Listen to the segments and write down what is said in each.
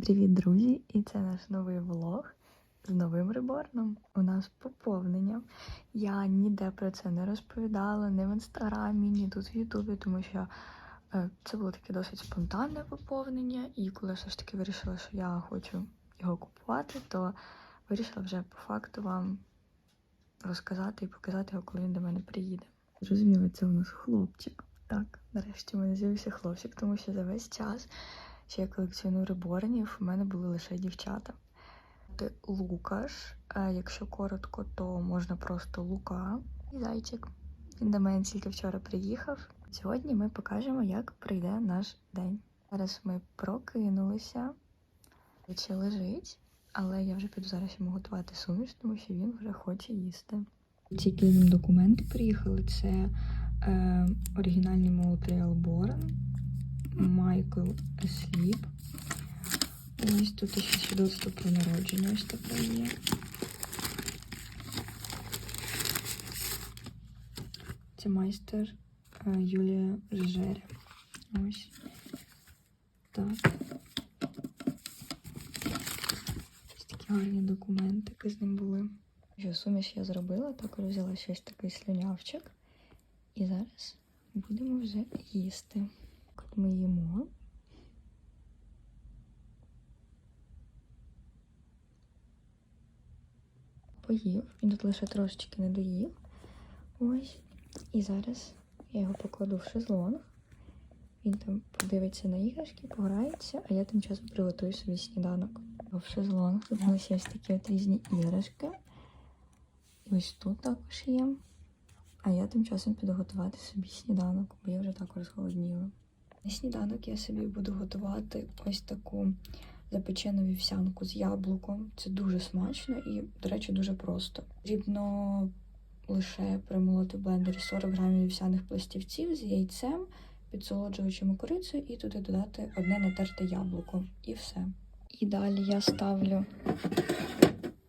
Привіт, друзі! І це наш новий влог з новим реборном. У нас поповнення. Я ніде про це не розповідала, ні в інстаграмі, ні тут в Ютубі, тому що е, це було таке досить спонтанне поповнення. І коли все ж таки вирішила, що я хочу його купувати, то вирішила вже по факту вам розказати і показати його, коли він до мене приїде. Зрозуміло, це у нас хлопчик. Так, нарешті в мене з'явився хлопчик, тому що за весь час що я колекціоную реборнів, у мене були лише дівчата. Лукаш. Якщо коротко, то можна просто Лука і зайчик. Він до мене тільки вчора приїхав. Сьогодні ми покажемо, як прийде наш день. Зараз ми прокинулися, чи лежить, але я вже піду зараз йому готувати суміш, тому що він вже хоче їсти. Тільки їм документи приїхали. Це е, оригінальний Montreal Борн. Майкл Сліп. Ось тут ще свідоцтво про народження ось таке є. Це майстер е, Юлія Жежеря. Ось. Так. Ось такі гарні документики з ним були. Що суміш я зробила, також взяла щось такий слюнявчик. І зараз будемо вже їсти. Ми їмо. Поїв. Він тут лише трошечки не доїв. Ось. І зараз я його покладу в шезлонг. Він там подивиться на іграшки, пограється, а я тим часом приготую собі сніданок. В шезлонг тут у нас є ось такі от різні іграшки. І ось тут також є. А я тим часом піду готувати собі сніданок, бо я вже також зголодніла. На сніданок я собі буду готувати ось таку запечену вівсянку з яблуком. Це дуже смачно і, до речі, дуже просто. Потрібно лише примолоти в блендері 40 грамів вівсяних пластівців з яйцем, підсолоджувачем і корицею, і туди додати одне натерте яблуко. І все. І далі я ставлю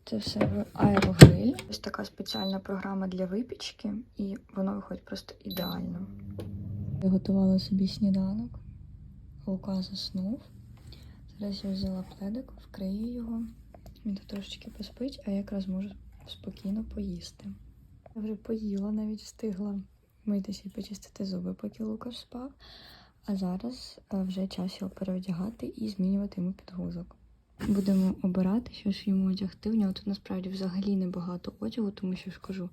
це все в аерогриль. Ось така спеціальна програма для випічки, і воно виходить просто ідеально. Я готувала собі сніданок. Лука заснув. Зараз я взяла пледик, вкрию його. Він тут трошечки поспить, а я якраз можу спокійно поїсти. Я вже поїла, навіть встигла митися і почистити зуби, поки Лукаш спав. А зараз е, вже час його переодягати і змінювати йому підгузок. Будемо обирати, що ж йому одягти. В нього тут насправді взагалі небагато одягу, тому що ж кажу,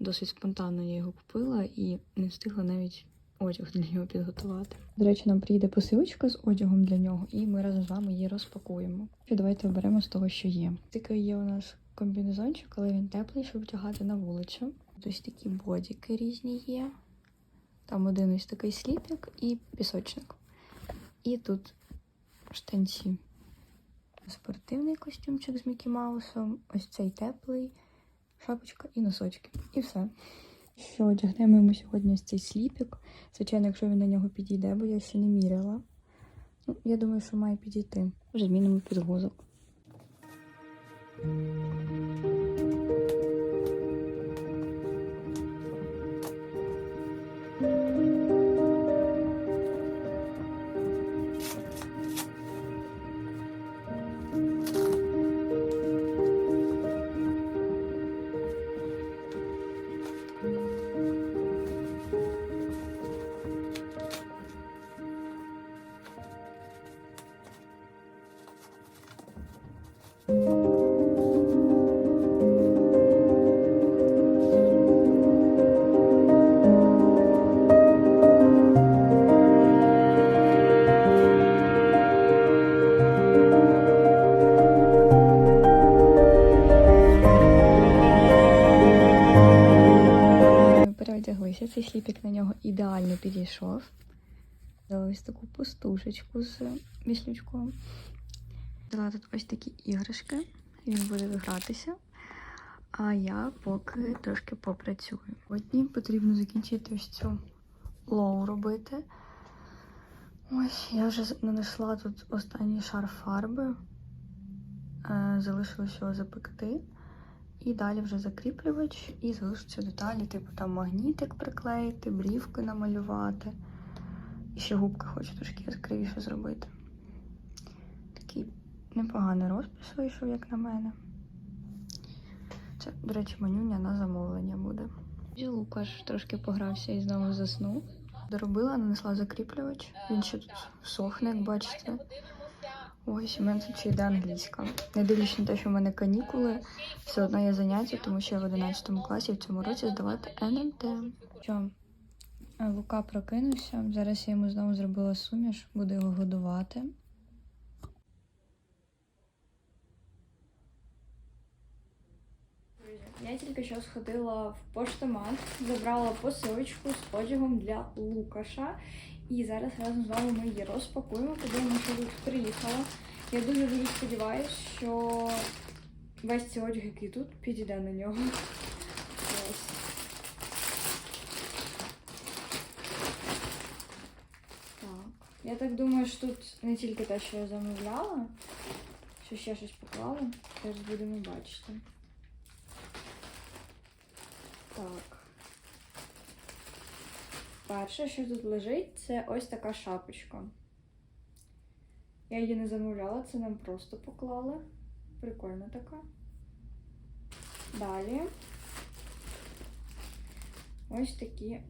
досить спонтанно я його купила і не встигла навіть одяг для нього підготувати. До речі, нам приїде посилочка з одягом для нього, і ми разом з вами її розпакуємо. І давайте оберемо з того, що є. Такий є у нас комбінезончик, але він теплий, щоб вдягати на вулицю. Ось такі бодіки різні є. Там один ось такий сліпик і пісочник. І тут штанці. Спортивний костюмчик з Мікі Маусом, ось цей теплий, шапочка і носочки. І все. Що одягнемо йому сьогодні ось цей сліпік. Звичайно, якщо він на нього підійде, бо я ще не міряла. Ну, я думаю, що має підійти. Вже змінимо підгузок. Переодяглися, цей сліпік на нього ідеально підійшов. Ось таку пустушечку з віслючком. Дала тут ось такі іграшки, він буде гратися. А я поки трошки попрацюю. Сьогодні потрібно закінчити ось цю лоу робити. Ось, я вже нанесла тут останній шар фарби. Е, Залишилось його запекти. І далі вже закріплювач, і залишаться деталі, типу там магнітик приклеїти, брівки намалювати. І ще губки хочу трошки яскравіше зробити. Непоганий розпис вийшов, як на мене. Це, до речі, манюня на замовлення буде. Лукаш трошки погрався і знову заснув. Доробила, нанесла закріплювач. Він ще тут сохне, як бачите. Ось, у мене тут ще йде англійська. Не дивлячись на те, що в мене канікули, все одно є заняття, тому що я в 11 класі в цьому році здавати НМТ. Що? Лука прокинувся. Зараз я йому знову зробила суміш, буду його годувати. Я тільки що сходила в поштомат, забрала посилочку з одягом для Лукаша. І зараз разом з вами ми її розпакуємо, подивимося, що тут приїхала. Я дуже дуже сподіваюся, що весь цей одяг, який тут, підійде на нього. Я так думаю, що тут не тільки те, що я замовляла, що ще щось поклала. Зараз будемо бачити. Так. Перше, що тут лежить, це ось така шапочка. Я її не замовляла, це нам просто поклали. Прикольна така. Далі. Ось такі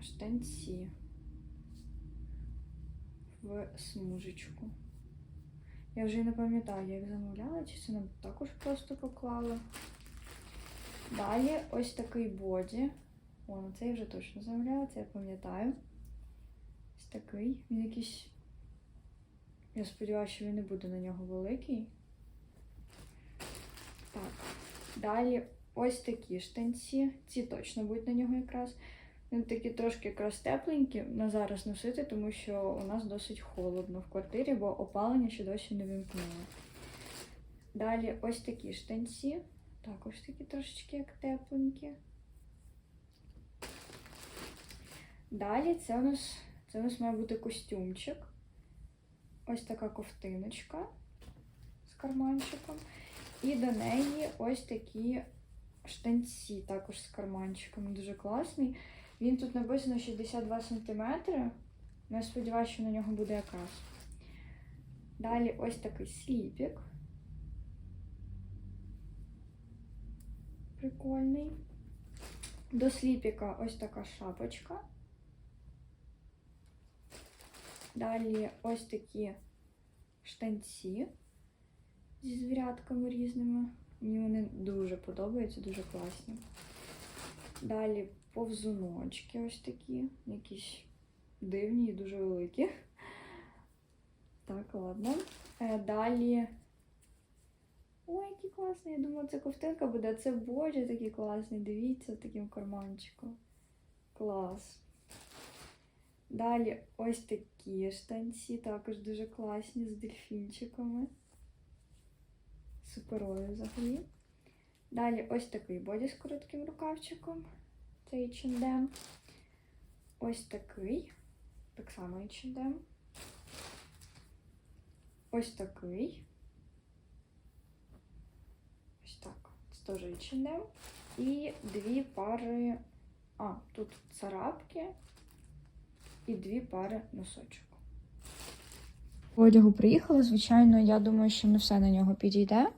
штанці в смужечку. Я вже не пам'ятаю, як замовляла, чи це нам також просто поклали. Далі ось такий боді. О, ну це я вже точно замовляла, це я пам'ятаю. Ось такий. Він якийсь. Я сподіваюся, що він не буде на нього великий. Так. Далі ось такі штанці. Ці точно будуть на нього якраз. Вони такі трошки якраз тепленькі на зараз носити, тому що у нас досить холодно в квартирі, бо опалення ще досі не вимкнуло. Далі ось такі штанці. Також такі трошечки як тепленькі. Далі це у нас це у нас має бути костюмчик. Ось така ковтиночка з карманчиком. І до неї ось такі штанці, також з карманчиком. Дуже класний. Він тут написано 62 см. Я сподіваюся, що на нього буде якраз. Далі ось такий сліпік. Прикольний. До сліпіка ось така шапочка. Далі ось такі штанці зі звірятками різними. Мені вони дуже подобаються, дуже класні. Далі повзуночки ось такі, якісь дивні і дуже великі. Так, ладно. Е, Далі. Класний. Я думала, це ковтинка буде, це боді такий класний. Дивіться, таким карманчиком. Клас. Далі ось такі штанці, також дуже класні з дельфінчиками. Суперові взагалі. Далі ось такий боді з коротким рукавчиком. Це H&M. Ось такий. Так само H&M. Ось такий. Ось так. Це теж H&M. І дві пари. А, тут царапки і дві пари носочок. Одягу приїхала, звичайно, я думаю, що не все на нього підійде.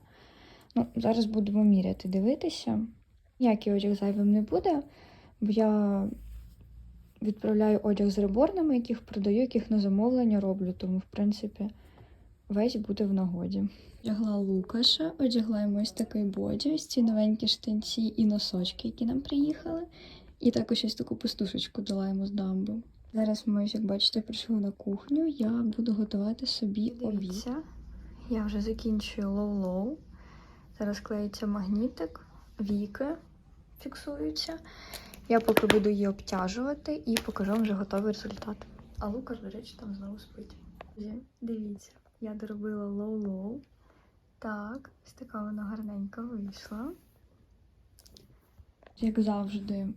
Ну, зараз будемо міряти, дивитися. Ніякий одяг зайвим не буде, бо я відправляю одяг з реборнами, яких продаю, яких на замовлення роблю, тому, в принципі, весь буде в нагоді. Одягла Лукаша, одягла йому ось такий боді, ось ці новенькі штанці і носочки, які нам приїхали. І також ось таку пустушечку дала йому з дамбу. Зараз ми, як бачите, прийшли на кухню. Я буду готувати собі обід. Я вже закінчую лоу-лоу. Зараз клеїться магнітик, віки фіксуються. Я поки буду її обтяжувати і покажу вам вже готовий результат. А Лукаш, до речі, там знову спить. Дивіться, я доробила лоу-лоу. Так, ось така вона гарненька вийшла. Як завжди,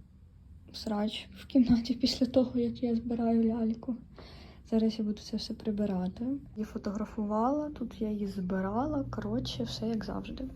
срач в кімнаті після того, як я збираю ляльку. Зараз я буду це все прибирати. Я фотографувала, тут я її збирала. Коротше, все як завжди.